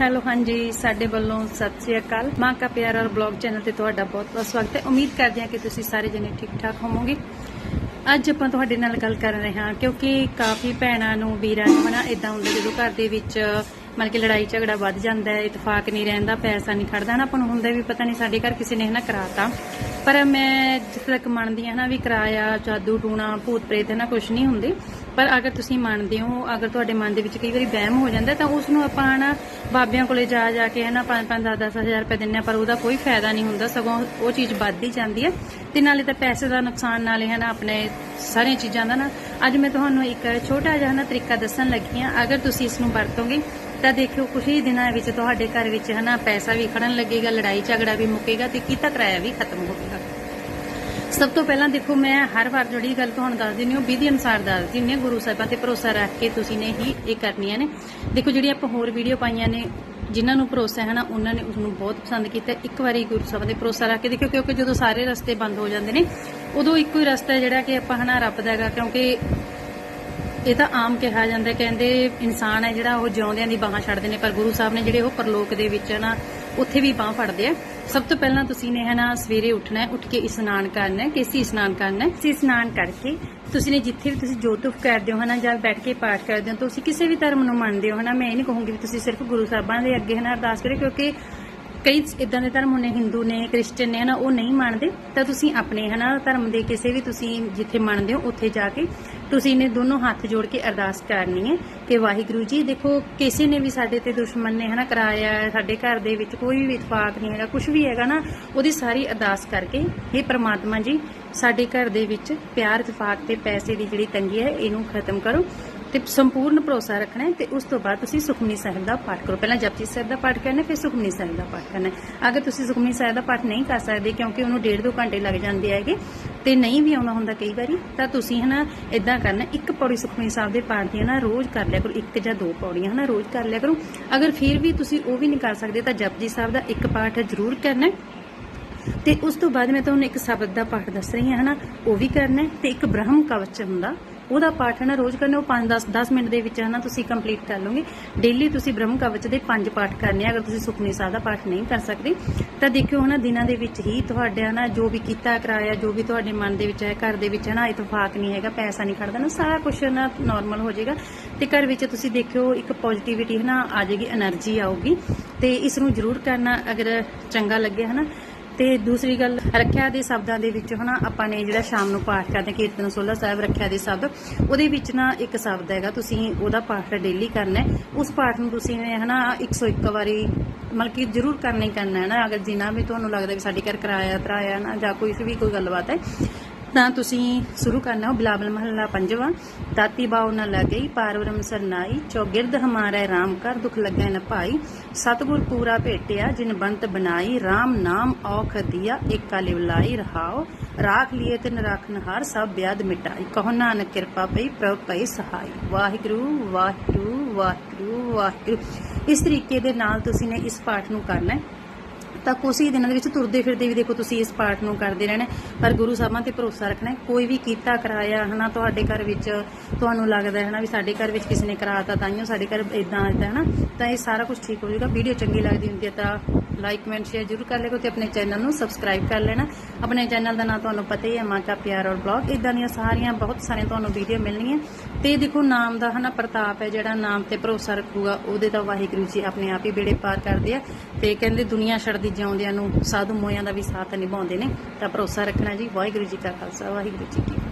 Hello, ਹਾਂਜੀ, ਸਾਡੇ ਵੱਲੋਂ ਸਤਿ ਸ੍ਰੀ ਅਕਾਲ। ਮਾਂ ਕਾ ਪਿਆਰ ਔਰ ਬਲੌਗ ਚੈਨਲ ਤੇ ਤੁਹਾਡਾ ਬਹੁਤ ਬਹੁਤ ਸਵਾਗਤ ਹੈ। ਉਮੀਦ ਕਰਦੇ ਹਾਂ ਕਿ ਤੁਸੀਂ ਸਾਰੇ ਜਣੇ ਠੀਕ ਠਾਕ ਹੋਵੋਗੇ। ਅੱਜ ਆਪਾਂ ਤੁਹਾਡੇ ਨਾਲ ਗੱਲ ਕਰ ਰਹੇ ਹਾਂ ਕਿਉਂਕਿ ਕਾਫੀ ਭੈਣਾਂ ਨੂੰ, ਵੀਰਾਂ ਨੂੰ ਹਨਾ ਇਦਾਂ ਹੁੰਦਾ ਜਦੋਂ ਘਰ ਦੇ ਵਿੱਚ ਮਤਲਬ ਕਿ ਲੜਾਈ ਝਗੜਾ ਵੱਧ ਜਾਂਦਾ ਹੈ, ਇਤਫਾਕ ਨਹੀਂ ਰਹਿੰਦਾ, ਪੈਸਾ ਨਹੀਂ ਖੜਦਾ ਨਾ, ਆਪਾਂ ਨੂੰ ਹੁੰਦਾ ਵੀ ਪਤਾ ਨਹੀਂ ਸਾਡੇ ਘਰ ਕਿਸੇ ਨੇ ਹਨਾ ਕਰਾਤਾ। ਪਰ ਮੈਂ ਜਿੱਥੇ ਤੱਕ ਮੰਨਦੀ ਹਾਂ ਨਾ ਵੀ ਕਿਰਾਇਆ, ਜਾਦੂ, ਟੂਣਾ, ਭੂਤ ਪ੍ਰੇਤ ਨਾ ਕੁਝ ਨਹੀਂ ਹੁੰਦੇ। ਪਰ ਅਗਰ ਤੁਸੀਂ ਮੰਨਦੇ ਹੋ, ਅਗਰ ਤੁਹਾਡੇ ਮਨ ਦੇ ਵਿੱਚ ਕਈ ਵਾਰੀ ਵਹਿਮ ਹੋ ਜਾਂਦਾ ਤਾਂ ਉਸ ਨੂੰ ਆਪਾਂ ਨਾ ਬਾਬਿਆਂ ਕੋਲੇ ਜਾ ਜਾ ਕੇ ਹਨਾ 5-5 10-10000 ਰੁਪਏ ਦਿੰਨੇ ਆ ਪਰ ਉਹਦਾ ਕੋਈ ਫਾਇਦਾ ਨਹੀਂ ਹੁੰਦਾ, ਸਗੋਂ ਉਹ ਚੀਜ਼ ਵੱਧਦੀ ਜਾਂਦੀ ਹੈ। ਤੇ ਨਾਲੇ ਤਾਂ ਪੈਸੇ ਦਾ ਨੁਕਸਾਨ ਨਾਲੇ ਹਨਾ ਆਪਣੇ ਸਾਰੀਆਂ ਚੀਜ਼ਾਂ ਦਾ ਨਾ। ਅੱਜ ਮੈਂ ਤੁਹਾਨੂੰ ਇੱਕ ਛੋਟਾ ਜਿਹਾ ਨਾ ਤਰੀਕਾ ਦੱਸਣ ਲੱਗੀ ਹਾਂ, ਅਗਰ ਤੁਸੀਂ ਇਸ ਨੂੰ ਵਰਤੋਗੇ ਤਾਂ ਦੇਖਿਓ ਕੁਝ ਹੀ ਦਿਨਾਂ ਵਿੱਚ ਤੁਹਾਡੇ ਘਰ ਵਿੱਚ ਹਨਾ ਪੈਸਾ ਵੀ ਖੜਨ ਲੱਗੇਗਾ, ਲੜਾਈ ਝਗੜਾ ਵੀ ਮੁੱਕੇਗਾ ਤੇ ਕੀਤਾ ਕਿਰਾਇਆ ਵੀ ਖਤਮ ਹੋਵੇਗਾ। ਸਭ ਤੋਂ ਪਹਿਲਾਂ ਦੇਖੋ, ਮੈਂ ਹਰ ਵਾਰ ਜਿਹੜੀ ਗੱਲ ਤੁਹਾਨੂੰ ਦੱਸ ਦਿੰਦੀ ਹਾਂ ਵਿਧੀ ਅਨੁਸਾਰ ਦੱਸ ਦਿੰਦੀ ਹਾਂ, ਗੁਰੂ ਸਾਹਿਬਾਂ ਤੇ ਭਰੋਸਾ ਰੱਖ ਕੇ ਤੁਸੀਂ ਨੇ ਹੀ ਇਹ ਕਰਨੀਆਂ ਨੇ। ਦੇਖੋ, ਜਿਹੜੀ ਆਪਾਂ ਹੋਰ ਵੀਡੀਓ ਪਾਈਆਂ ਨੇ, ਜਿਨ੍ਹਾਂ ਨੂੰ ਭਰੋਸਾ ਹੈ ਨਾ, ਉਹਨਾਂ ਨੇ ਉਸ ਨੂੰ ਬਹੁਤ ਪਸੰਦ ਕੀਤਾ। ਇੱਕ ਵਾਰੀ ਗੁਰੂ ਸਾਹਿਬਾਂ ਤੇ ਭਰੋਸਾ ਰੱਖ ਕੇ ਦੇਖਿਓ, ਕਿਉਂਕਿ ਜਦੋਂ ਸਾਰੇ ਰਸਤੇ ਬੰਦ ਹੋ ਜਾਂਦੇ ਨੇ, ਉਦੋਂ ਇੱਕੋ ਹੀ ਰਸਤਾ ਹੈ ਜਿਹੜਾ ਕਿ ਆਪਾਂ ਹਨਾ ਰੱਬ ਦਾ ਹੈਗਾ, ਕਿਉਂਕਿ ਇਹ ਤਾਂ ਆਮ ਕਿਹਾ ਜਾਂਦਾ ਕਹਿੰਦੇ ਇਨਸਾਨ ਹੈ ਜਿਹੜਾ ਉਹ ਜਿਉਂਦਿਆਂ ਦੀ ਬਾਹਾਂ ਛੱਡਦੇ ਨੇ, ਪਰ ਗੁਰੂ ਸਾਹਿਬ ਨੇ ਜਿਹੜੇ ਉਹ ਪਰਲੋਕ ਦੇ ਵਿੱਚ ਨਾ, ਉੱਥੇ ਵੀ ਬਾਹ ਫੜਦੇ ਆ। ਸਭ ਤੋਂ ਪਹਿਲਾਂ ਤੁਸੀਂ ਨੇ ਹੈ ਨਾ, ਸਵੇਰੇ ਉੱਠਣਾ ਹੈ, ਉੱਠ ਕੇ ਇਸ਼ਨਾਨ ਕਰਨਾ ਹੈ, ਕੇਸੀ ਇਸ਼ਨਾਨ ਕਰਨਾ ਹੈ। ਤੁਸੀਂ ਇਸ਼ਨਾਨ ਕਰਕੇ ਤੁਸੀਂ ਨੇ ਜਿੱਥੇ ਵੀ ਤੁਸੀਂ ਜੋਤੁਫ ਕਰਦੇ ਹੋ ਹਨਾ ਜਾਂ ਬੈਠ ਕੇ ਪਾਠ ਕਰਦੇ ਹੋ ਤੁਸੀਂ ਕਿਸੇ ਵੀ ਧਰਮ ਨੂੰ ਮੰਨਦੇ ਹੋ ਹਨਾ ਮੈਂ ਇਹ ਨਹੀਂ ਕਹੂੰਗੀ ਵੀ ਤੁਸੀਂ ਸਿਰਫ ਗੁਰੂ ਸਾਹਿਬਾਂ ਦੇ ਅੱਗੇ ਹਨਾ ਅਰਦਾਸ ਕਰੋ ਕਿਉਂਕਿ ਕਈ ਇਦਾਂ ਦੇ ਧਰਮ ਨੇ ਹਿੰਦੂ ਨੇ ਕ੍ਰਿਸਚੀਅਨ ਨੇ ਹਨਾ, ਉਹ ਨਹੀਂ ਮੰਨਦੇ, ਤਾਂ ਤੁਸੀਂ ਆਪਣੇ ਹਨਾ ਧਰਮ ਦੇ ਕਿਸੇ ਵੀ ਤੁਸੀਂ ਜਿੱਥੇ ਮੰਨਦੇ ਹੋ, ਉੱਥੇ ਜਾ ਕੇ ਤੁਸੀਂ ਨੇ ਦੋਨੋਂ ਹੱਥ ਜੋੜ ਕੇ ਅਰਦਾਸ ਕਰਨੀ ਹੈ ਕਿ ਵਾਹਿਗੁਰੂ ਜੀ, ਦੇਖੋ ਕਿਸੇ ਨੇ ਵੀ ਸਾਡੇ ਤੇ ਦੁਸ਼ਮਣ ਨੇ ਹਨਾ ਕਰਾਇਆ, ਸਾਡੇ ਘਰ ਦੇ ਵਿੱਚ ਕੋਈ ਵੀ ਇਤਫਾਕ ਨਹੀਂ ਹੈਗਾ ਕੁਝ ਵੀ ਹੈਗਾ ਨਾ, ਉਹਦੀ ਸਾਰੀ ਅਰਦਾਸ ਕਰਕੇ हे ਪ੍ਰਮਾਤਮਾ ਜੀ, ਸਾਡੇ ਘਰ ਦੇ ਵਿੱਚ ਪਿਆਰ ਇਤਫਾਕ ਤੇ ਪੈਸੇ ਦੀ ਜਿਹੜੀ ਤੰਗੀ ਹੈ, ਇਹਨੂੰ ਖਤਮ ਕਰੋ। ਤੇ ਸੰਪੂਰਨ ਭਰੋਸਾ ਰੱਖਣਾ ਹੈ ਤੇ ਉਸ ਤੋਂ ਬਾਅਦ ਤੁਸੀਂ ਸੁਖਮਨੀ ਸਾਹਿਬ ਦਾ ਪਾਠ ਕਰੋ। ਪਹਿਲਾਂ ਜਪਜੀ ਸਾਹਿਬ ਦਾ ਪਾਠ ਕਰਨਾ ਫਿਰ ਸੁਖਮਨੀ ਸਾਹਿਬ ਦਾ ਪਾਠ ਕਰਨਾ ਅਗਰ ਤੁਸੀਂ ਸੁਖਮਨੀ ਸਾਹਿਬ ਦਾ ਪਾਠ ਨਹੀਂ ਕਰ ਸਕਦੇ ਕਿਉਂਕਿ ਉਹਨੂੰ ਡੇਢ ਦੋ ਘੰਟੇ ਲੱਗ ਜਾਂਦੇ ਹੈਗੇ ਤੇ ਨਹੀਂ ਵੀ ਆਉਂਦਾ ਹੁੰਦਾ ਕਈ ਵਾਰੀ, ਤਾਂ ਤੁਸੀਂ ਹਨਾ ਇਦਾਂ ਕਰਨਾ, ਇੱਕ ਪੌੜੀ ਸੁਖਮਨੀ ਸਾਹਿਬ ਦੇ ਪਾਠ ਦੀ ਹਨਾ ਰੋਜ਼ ਕਰ ਲਿਆ ਕਰੋ, ਇੱਕ ਜਾਂ ਦੋ ਪੌੜੀਆਂ ਹਨਾ ਰੋਜ਼ ਕਰ ਲਿਆ ਕਰੋ। ਅਗਰ ਫਿਰ ਵੀ ਤੁਸੀਂ ਉਹ ਵੀ ਨਹੀਂ ਕਰ ਸਕਦੇ ਤਾਂ ਜਪਜੀ ਸਾਹਿਬ ਦਾ ਇੱਕ ਪਾਠ ਜ਼ਰੂਰ ਕਰਨਾ ਹੈ। ਤੇ ਉਸ ਤੋਂ ਬਾਅਦ ਮੈਂ ਤੁਹਾਨੂੰ ਇੱਕ ਸ਼ਬਦ ਦਾ ਪਾਠ ਦੱਸ ਰਹੀ ਹਾਂ ਹਨਾ, ਉਹ ਵੀ ਕਰਨਾ ਹੈ ਤੇ ਇੱਕ ਬ੍ਰਹਮ ਕਵਚ ਹੁੰਦਾ ਉਹਦਾ ਪਾਠ ਹੈ ਨਾ, ਰੋਜ਼ ਕਰਨਾ, ਉਹ 5 10 10 ਮਿੰਟ ਦੇ ਵਿੱਚ ਹਨਾ ਤੁਸੀਂ ਕੰਪਲੀਟ ਕਰ ਲਓਗੇ। ਡੇਲੀ ਤੁਸੀਂ ਬ੍ਰਹਮ ਕਵਚ ਦੇ ਪੰਜ ਪਾਠ ਕਰਨੇ ਆ, ਅਗਰ ਤੁਸੀਂ ਸੁਖਮਨੀ ਸਾਹਿਬ ਦਾ ਪਾਠ ਨਹੀਂ ਕਰ ਸਕਦੇ, ਤਾਂ ਦੇਖਿਓ ਹਨਾ, ਦਿਨਾਂ ਦੇ ਵਿੱਚ ਹੀ ਤੁਹਾਡੇ ਹਨਾ, ਜੋ ਵੀ ਕੀਤਾ, ਕਰਾਇਆ, ਜੋ ਵੀ ਤੁਹਾਡੇ ਮਨ ਦੇ ਵਿੱਚ ਹੈ, ਘਰ ਦੇ ਵਿੱਚ ਹਨਾ ਇਤਫਾਕ ਨਹੀਂ ਹੈਗਾ, ਪੈਸਾ ਨਹੀਂ ਖੜਦਾ ਨਾ, ਸਾਰਾ ਕੁਝ ਨਾ ਨਾਰਮਲ ਹੋ ਜਾਏਗਾ। ਤੇ ਘਰ ਵਿੱਚ ਤੁਸੀਂ ਦੇਖਿਓ, ਇੱਕ ਪੋਜ਼ਿਟਿਵਿਟੀ ਹਨਾ, ਆ ਜਾਏਗੀ એનર્ਜੀ ਆਊਗੀ। ਤੇ ਇਸ ਨੂੰ ਜ਼ਰੂਰ ਕਰਨਾ, ਅਗਰ ਚੰਗਾ ਲੱਗੇ ਹਨਾ ਤੇ ਦੂਸਰੀ ਗੱਲ, ਰੱਖਿਆ ਦੇ ਸ਼ਬਦਾਂ ਦੇ ਵਿੱਚ ਹਨਾ, ਆਪਾਂ ਨੇ ਜਿਹੜਾ ਸ਼ਾਮ ਨੂੰ ਪਾਠ ਕਰਦੇ, ਕੀਰਤਨ ਸੋਲਾ ਸਾਹਿਬ, ਰੱਖਿਆ ਦੇ ਸ਼ਬਦ, ਉਹਦੇ ਵਿੱਚ ਨਾ ਇੱਕ ਸ਼ਬਦ ਹੈਗਾ, ਤੁਸੀਂ ਉਹਦਾ ਪਾਠ ਡੇਲੀ ਕਰਨਾ ਉਸ ਪਾਠ ਨੂੰ ਤੁਸੀਂ ਨੇ ਹਨਾ 101 ਵਾਰੀ ਮਤਲਬ ਕਿ ਜ਼ਰੂਰ ਕਰਨਾ ਹੀ ਕਰਨਾ ਹੈ ਨਾ, ਅਗਰ ਜਿੰਨਾ ਵੀ ਤੁਹਾਨੂੰ ਲੱਗਦਾ ਵੀ ਸਾਡੇ ਘਰ ਕਰਾਇਆ ਤਰਾਇਆ ਨਾ ਜਾਂ ਕੋਈ ਵੀ ਕੋਈ ਗੱਲਬਾਤ ਹੈ ਤਾਂ ਤੁਸੀਂ ਸ਼ੁਰੂ ਕਰਨਾ ਬਿਲਾਵਲ ਮਹੱਲਾ ਪੰਜਵਾਂ। ਦਾਤੀ ਬਾਉ ਨ ਲਗਈ ਪਾਰਵਰਮ ਸਰਨਾਈ ਚੌਗਿਰਦ ਹਮਾਰੇ RAM ਕਰ ਦੁਖ ਲੱਗੈ ਨ ਭਾਈ। ਸਤਗੁਰ ਪੂਰਾ ਭੇਟਿਆ, ਜਿਨ ਬੰਤ ਬਣਾਈ RAM ਨਾਮ ਔਖ ਦਿਆ, ਏਕਾ ਲਿਵਲਾਈ ਰਹਾਓ। ਰਾਖ ਲਿਏ ਤੇ ਰਾਖਨ ਹਾਰ ਸਭ ਬਿਆਦ ਮਿਟਾਈ। ਕਹੋ ਨਾਨਕ ਕਿਰਪਾ ਪਈ, ਪ੍ਰਭ ਪਈ ਸਹਾਈ। ਵਾਹਿਗੁਰੂ ਵਾਹਿਗੁਰੂ ਵਾਹਿਗੁਰੂ ਵਾਹਿਗੁਰੂ। ਇਸ ਤਰੀਕੇ ਦੇ ਨਾਲ ਤੁਸੀਂ ਨੇ ਇਸ ਪਾਠ ਨੂੰ ਕਰਨਾ ਹੈ। ਤਾਂ ਕੁਛ ਹੀ ਦਿਨਾਂ ਦੇ ਵਿੱਚ ਤੁਰਦੇ ਫਿਰਦੇ ਵੀ ਦੇਖੋ ਤੁਸੀਂ ਇਸ ਪਾਠ ਨੂੰ ਕਰਦੇ ਰਹਿਣਾ ਪਰ ਗੁਰੂ ਸਾਹਿਬਾਂ ਤੇ ਭਰੋਸਾ ਰੱਖਣਾ ਕੋਈ ਵੀ ਕੀਤਾ ਕਰਾਇਆ ਹਨਾ, ਤੁਹਾਡੇ ਘਰ ਵਿੱਚ ਤੁਹਾਨੂੰ ਲੱਗਦਾ ਹੈ ਹਨਾ ਵੀ ਸਾਡੇ ਘਰ ਵਿੱਚ ਕਿਸੇ ਨੇ ਕਰਾਤਾ ਤਾਈਓ ਸਾਡੇ ਘਰ ਇਦਾਂ ਇਦਾਂ ਹਨਾ ਤਾਂ ਇਹ ਸਾਰਾ ਕੁਝ ਠੀਕ ਹੋ ਜਾਊਗਾ। ਵੀਡੀਓ ਚੰਗੀ ਲੱਗਦੀ ਹੁੰਦੀ ਹੈ ਤਾਂ ਲਾਈਕ ਕਮੈਂਟ ਸ਼ੇਅਰ ਜ਼ਰੂਰ ਕਰ ਲਿਓ ਤੇ ਆਪਣੇ ਚੈਨਲ ਨੂੰ ਸਬਸਕ੍ਰਾਈਬ ਕਰ ਲੈਣਾ। ਆਪਣੇ ਚੈਨਲ ਦਾ ਨਾਮ ਤੁਹਾਨੂੰ ਪਤਾ ਹੀ ਹੈ, ਮਾਂ ਕਾ ਪਿਆਰ ਔਰ ਬਲੌਗ ਇਦਾਂ ਦੀਆਂ ਸਾਰੀਆਂ ਬਹੁਤ ਸਾਰੀਆਂ ਤੁਹਾਨੂੰ ਵੀਡੀਓ ਮਿਲਣਗੀਆਂ। ਤੇ ਦੇਖੋ, ਨਾਮ ਦਾ ਹਨਾ ਪ੍ਰਤਾਪ ਹੈ, ਜਿਹੜਾ ਨਾਮ ਤੇ ਭਰੋਸਾ ਰੱਖੂਗਾ, ਉਹਦੇ ਤਾਂ ਵਾਹਿਗੁਰੂ ਜੀ ਆਪਣੇ ਆਪ ਹੀ ਬੇੜੇ ਪਾਰ ਕਰਦੇ ਆ। ਤੇ ਕਹਿੰਦੇ ਦੁਨੀਆ ਛੱਡਦੀ ਜਿਉਂਦਿਆਂ ਨੂੰ, ਸਾਧੂ ਮੋਇਆਂ ਦਾ ਵੀ ਸਾਥ ਨਿਭਾਉਂਦੇ ਨੇ, ਤਾਂ ਭਰੋਸਾ ਰੱਖਣਾ ਜੀ। ਵਾਹਿਗੁਰੂ ਜੀ ਕਾ ਖਾਲਸਾ, ਵਾਹਿਗੁਰੂ ਜੀ ਕੀ